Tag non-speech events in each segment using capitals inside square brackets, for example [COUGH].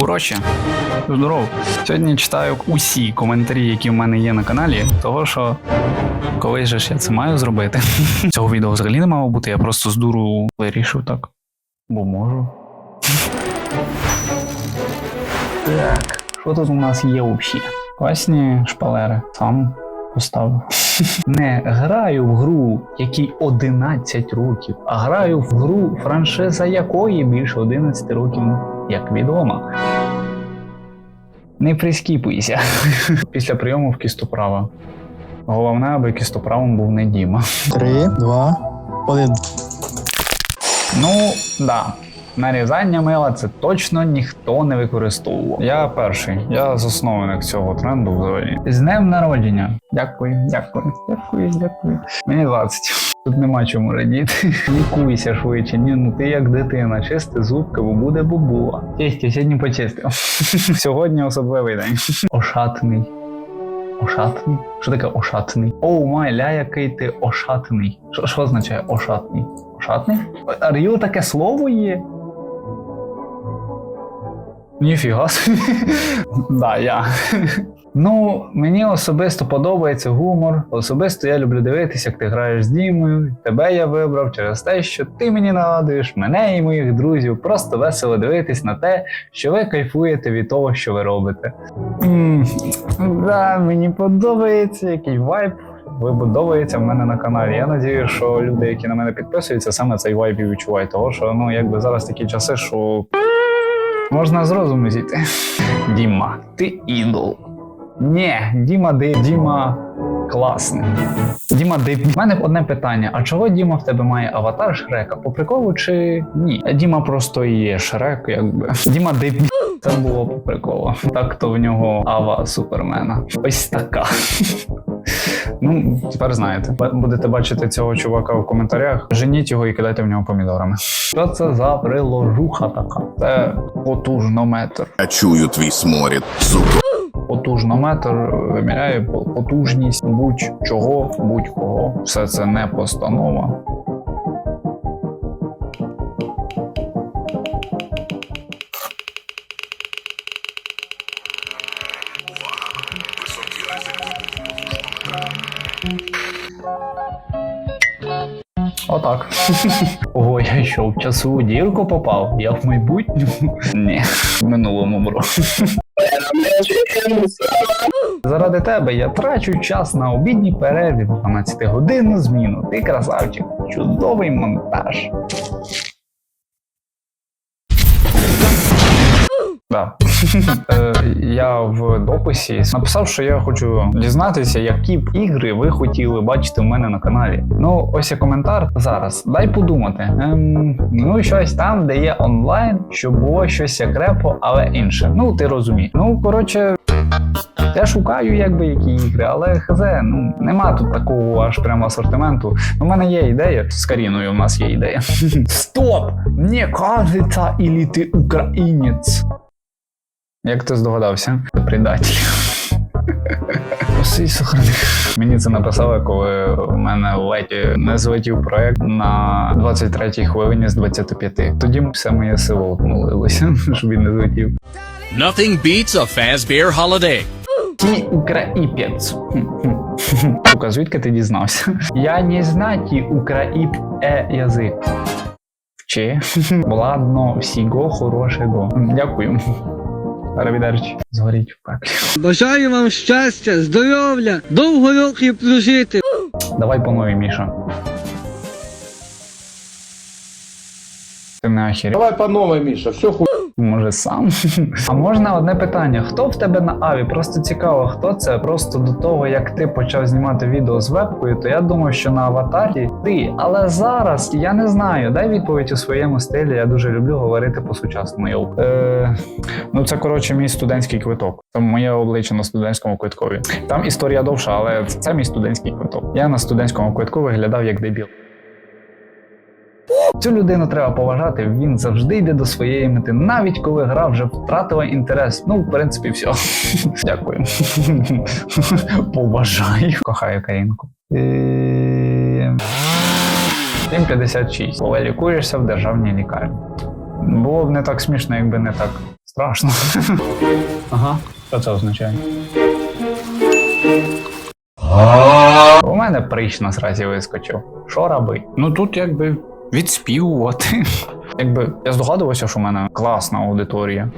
Уроче, здоров. Сьогодні читаю усі коментарі, які в мене є на каналі, того що колись же ж я це маю зробити. [LAUGHS] Цього відео взагалі не мало бути, я просто з дуру вирішив так. Бо можу. [LAUGHS] Так, що тут у нас є взагалі? Класні шпалери. Сам поставив. [LAUGHS] Не граю в гру, якій 11 років, а граю в гру, франшиза якої більше 11 років, як відомо. Не прискіпуйся. [LAUGHS] Після прийому в кістоправа. Головне, аби кістоправом був не Діма. Три, два, один. Ну, да. Нарізання мила це точно ніхто не використовував. Я перший, я засновник цього тренду взагалі. З днем народження. Дякую, дякую, дякую, дякую. Мені 20. Тут нема чому радіти. [LAUGHS] Лікуйся швидше. Ні, ну ти як дитина, чисти зубки, бо буде бубула. Честі, сьогодні почистив. [LAUGHS] Сьогодні особливий день. [LAUGHS] Ошатний. Ошатний? Що таке ошатний? Оу май, ля, який ти ошатний. Що, означає ошатний? Ошатний? Ар'ю таке слово є? Ніфіга собі. да, я. Ну, мені особисто подобається гумор. Особисто я люблю дивитися, як ти граєш з Дімою. Тебе я вибрав через те, що ти мені нагадуєш, мене і моїх друзів. Просто весело дивитись на те, що ви кайфуєте від того, що ви робите. М, Да, мені подобається, який вайб вибудовується в мене на каналі. Я надію, що люди, які на мене підписуються, саме цей вайб і відчувають. Того, що ну якби зараз такі часи, що можна з розуму зійти. Діма, ти ідол. Ні, Діма де Діма класний. Діма де У мене одне питання: а чого Діма в тебе має аватар Шрека? По приколу чи ні? Діма просто є Шрек, якби. Діма де це було по приколу. Так то в нього ава супермена. Ось така. Ну, тепер знаєте. Будете бачити цього чувака в коментарях. Женіть його і кидайте в нього помідорами. Що це за приложуха така? Це потужнометр. Я чую твій сморід, сука. Потужнометр виміряє потужність будь-чого, будь-кого. Все це не постанова. Отак. Ого, я що в часову дірку попав? Я в майбутньому? Ні, в минулому бро. Заради тебе я трачу час на обідній перерві 12 годинну зміну. Ти красавчик. Чудовий монтаж. Да. [LAUGHS] Е, я в дописі написав, що я хочу дізнатися, які б ігри ви хотіли бачити в мене на каналі. Ну, ось є коментар зараз. Дай подумати. Ем, ну, щось там, де є онлайн, щоб було щось як репо, але інше. Ну, ти розумієш. Ну, коротше. Я шукаю, якби які ігри, але хз, ну нема тут такого аж прямо асортименту. У мене є ідея. З Каріною у нас є ідея. [LAUGHS] Стоп! Мені кажеться, ілі ти українець. Як ти здогадався? Предатель. [LAUGHS] Мені це написали, коли в мене ледь не злетів проект на 23-й хвилині з 25. Тоді все моє село обнулилося, [LAUGHS] щоб він не злетів. Nothing beats a Fazbear holiday. Ті україпець. Сука, звідки ти дізнався? Я не знаті украіп е язик. Вчи. Ладно, всього хорошого. Дякую. Арабідерчі. Згоріть в пеклі. Бажаю вам щастя, здоров'я, довго років прожити. Давай по новій, Міша. Ти не охерів. Давай по новой, Миша, все хуй. Може сам? А можна одне питання: хто в тебе на аві? Просто цікаво, хто це? Просто до того, як ти почав знімати відео з вебкою, то я думав, що на аватарі ти. Але зараз я не знаю. Дай відповідь у своєму стилі. Я дуже люблю говорити по-сучасному. Йоу. Е, ну це коротше мій студентський квиток. Це моє обличчя на студентському квиткові. Там історія довша, але це мій студентський квиток. Я на студентському квитку виглядав як дебіл. Цю людину треба поважати. Він завжди йде до своєї мети, навіть коли гра вже втратила інтерес. Ну, в принципі, все. [LAUGHS] Дякую. [LAUGHS] Поважаю. Кохаю Карінку. Е, 756. Коли лікуєшся в державній лікарні. Було б не так смішно, якби не так страшно. [LAUGHS] Ага, що це означає? У мене прищ на сразі вискочив. Що робить? Ну тут якби відспівувати. [LAUGHS] Якби я здогадувався, що в мене класна аудиторія.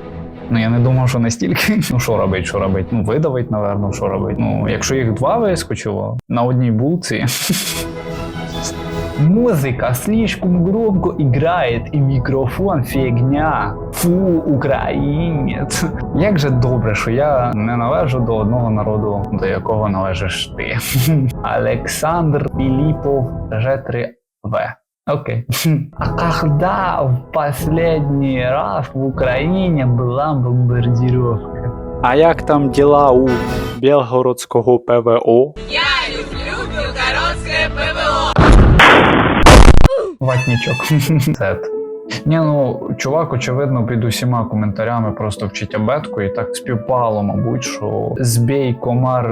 Ну я не думав, що настільки. [LAUGHS] Ну що робить, що робить? Ну видавить, напевно, що робить. Ну, якщо їх два вискочило на одній булці. [LAUGHS] Музыка слишком громко играет, и мікрофон фігня. Фу, українець. Як же добре, що я не належу до одного народу, до якого належиш ти. Олександр Філіпов Ж3В. Окей. А когда в последний раз в Україні була бомбардировка? А як там діла у Білгородського ПВО? Я люблю Белгородське ПВО. Ватнічок. Ні, ну чувак, очевидно, під усіма коментарями просто вчить абетку, і так співпало, мабуть, що збій комар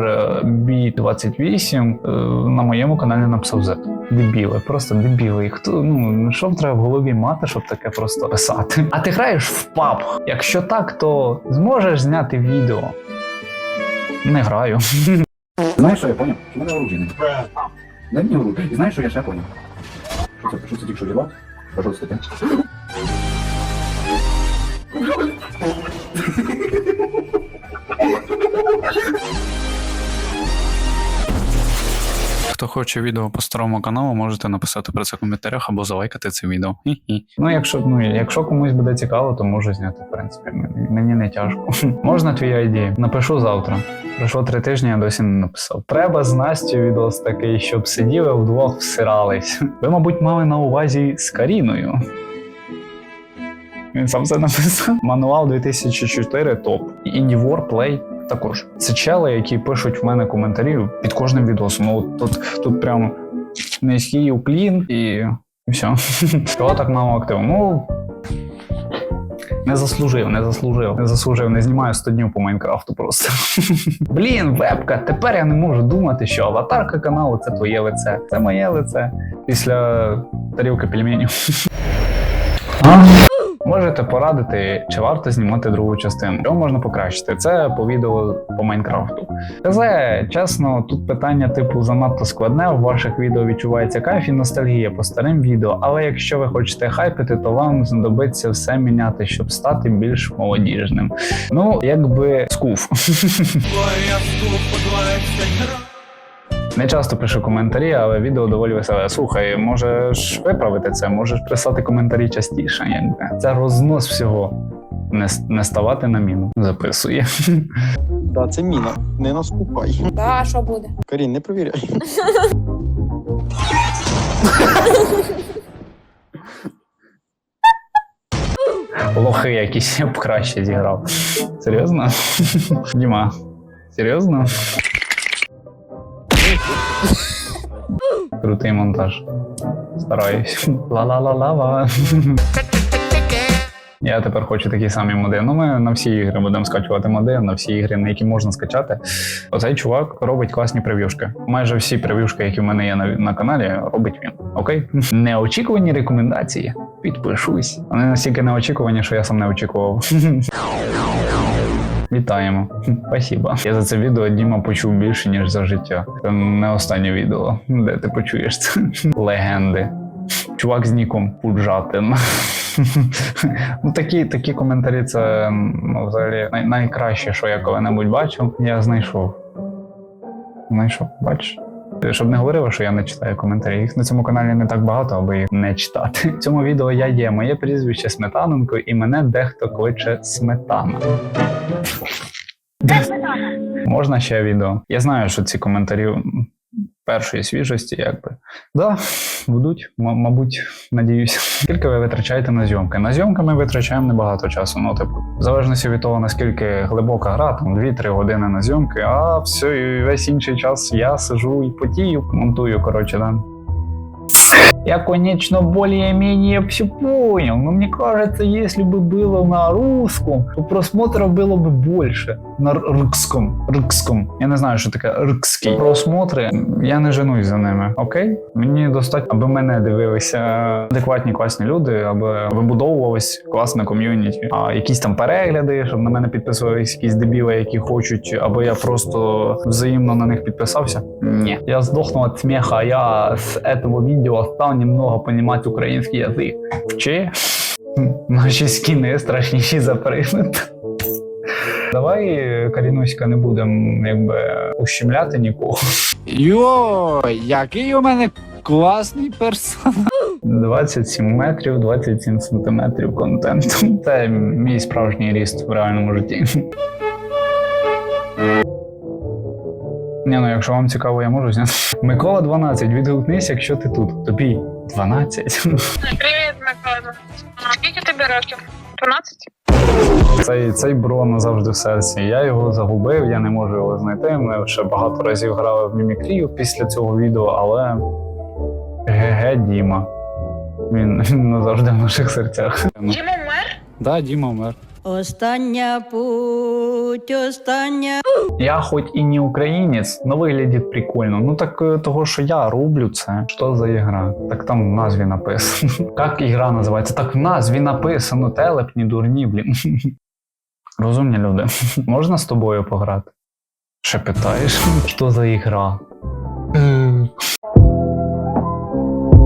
бі 28 е, на моєму каналі написав Z. Дебіли, просто дебіли. І хто ну що треба в голові мати, щоб таке просто писати? А ти граєш в паб? Якщо так, то зможеш зняти відео. Не граю. Знаєш, що я поняв? Що мене оружие не. Дай мені оружие. І знаєш, що я ще поняв? Що це, що це тільки що вірвав? А Хто хоче відео по старому каналу, можете написати про це в коментарях або залайкати це відео. Ну, якщо ну якщо комусь буде цікаво, то можу зняти. В принципі, мені, не тяжко. [LAUGHS] Можна твій ID? Напишу завтра. Пройшло три тижні, я досі не написав. Треба з Настю відос такий, щоб сиділи вдвох всирались. Ви, мабуть, мали на увазі з Каріною. Він сам це написав. Мануал 2004 топ. Indie War також. Це чели, які пишуть в мене коментарі під кожним відосом. Ну, от тут, тут прям низький уклін і, і все. [LAUGHS] Чого так мало активу? Ну. Не заслужив, не заслужив, не заслужив, не знімаю 100 днів по Майнкрафту просто. [LAUGHS] Блін, вебка, тепер я не можу думати, що аватарка каналу це твоє лице. Це моє лице. Після тарілки пельменів. [LAUGHS] Можете порадити, чи варто знімати другу частину. Що можна покращити? Це по відео по Майнкрафту. ТЗ, чесно, тут питання типу занадто складне. В ваших відео відчувається кайф і ностальгія по старим відео. Але якщо ви хочете хайпити, то вам знадобиться все міняти, щоб стати більш молодіжним. Ну, якби скуф. [LAUGHS] Не часто пишу коментарі, але відео доволі веселе. Слухай, можеш виправити це, можеш писати коментарі частіше, якби. Це рознос всього. Не, не ставати на міну. Записує. [LAUGHS] Да, це міна. Не наступай. Да, що буде? Карін, не провіряй. [LAUGHS] Лохи якісь я б краще зіграв. Серйозно? [LAUGHS] Діма, серйозно? Крутий монтаж. Стараюсь. Ла-ла-ла-ла-ла. Я тепер хочу такі самі моди. Ну, ми на всі ігри будемо скачувати моди, на всі ігри, на які можна скачати. Оцей чувак робить класні прев'юшки. Майже всі прев'юшки, які в мене є на, на каналі, робить він. Окей? Неочікувані рекомендації. Підпишусь. Вони настільки неочікувані, що я сам не очікував. Вітаємо. Спасіба. Я за це відео Діма почув більше, ніж за життя. Це не останнє відео, де ти почуєш це. Легенди. Чувак з ніком Пуджатин. ну, такі, такі коментарі це ну, взагалі най- найкраще, що я коли-небудь бачив. Я знайшов. Знайшов, бачиш? Щоб не говорили, що я не читаю коментарі. Їх на цьому каналі не так багато, аби їх не читати. В цьому відео я є моє прізвище Сметаненко, і мене дехто кличе Сметана. Можна ще відео. Я знаю, що ці коментарі першої свіжості, якби. Да, будуть, м- мабуть, надіюся. Скільки ви витрачаєте на зйомки? На зйомки ми витрачаємо небагато часу. Ну, типу, в залежності від того, наскільки глибока гра, там 2-3 години на зйомки, а все, і весь інший час я сижу і потію, монтую, коротше, да. Я, конечно, более-менее все понял, но мне кажется, если бы было на русском, то просмотров было бы больше. На русском. Русском. Я не знаю, що таке русський. Просмотри, я не женусь за ними, окей? Мені достатньо, аби мене дивилися адекватні класні люди, аби вибудовувалось класне ком'юніті. А якісь там перегляди, щоб на мене підписувались якісь дебіли, які хочуть, аби я просто взаємно на них підписався. Ні. Я здохну від сміха, а я з этого відео став немного понимать український язик. Вчи. Наші скіни страшніші за приклад. Давай, Карінуська, не будемо якби ущемляти нікого. Йой, який у мене класний персонаж. 27 метрів, 27 сантиметрів контенту. Це мій справжній ріст в реальному житті. Ні, ну якщо вам цікаво, я можу зняти. Микола 12, відгукнись, якщо ти тут. Тобі 12. Привіт, Микола. Скільки тобі років? 12? Цей, цей бро назавжди в серці. Я його загубив, я не можу його знайти. Ми ще багато разів грали в мімікрію після цього відео, але ГГ Діма. Він, він назавжди в наших серцях. Діма мер? Да, Діма мер. Остання путь, остання. Я хоч і не українець, але виглядить прикольно. Ну так е, того, що я роблю це. Що за ігра? Так там в назві написано. [LAUGHS] Як ігра називається? Так в назві написано, телепні дурні, блін. [LAUGHS] Розумні люди. [LAUGHS] Можна з тобою пограти? Ще питаєш, що за ігра?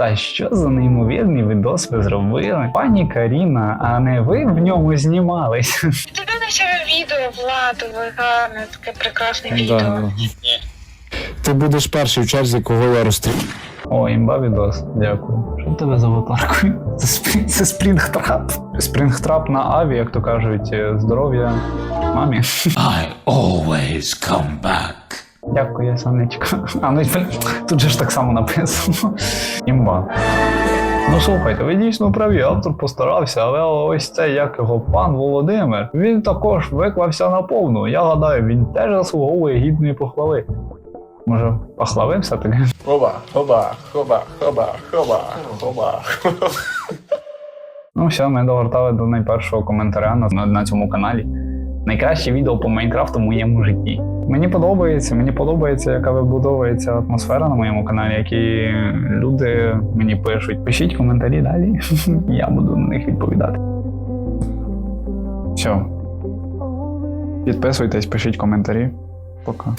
Та що за неймовірний відос ви зробили? Пані Каріна, а не ви в ньому знімались? [LAUGHS] Ти дивишся відео, Влад, гарне, таке прекрасне відео. Ти будеш перший в черзі, кого я розстрілю. О, імба відос, дякую. Тебе за аватаркою? Це, спрі... це спрінгтрап. Спрінгтрап на аві, як то кажуть, е, здоров'я мамі. I always come back. Дякую, сонечко. А ну тут же ж так само написано. Імба. Ну слухайте, ви дійсно праві, автор постарався, але ось цей як його пан Володимир, він також виклався на повну. Я гадаю, він теж заслуговує гідної похвали. Може, похвалився таки? Хоба, хоба, хоба, хоба, хоба, хоба. Ну все, ми догортали до найпершого коментаря на, на цьому каналі. Найкраще відео по Майнкрафту в моєму житті. Мені подобається, мені подобається, яка вибудовується атмосфера на моєму каналі, які люди мені пишуть. Пишіть коментарі далі. [LAUGHS] Я буду на них відповідати. Все. Підписуйтесь, пишіть коментарі. Пока.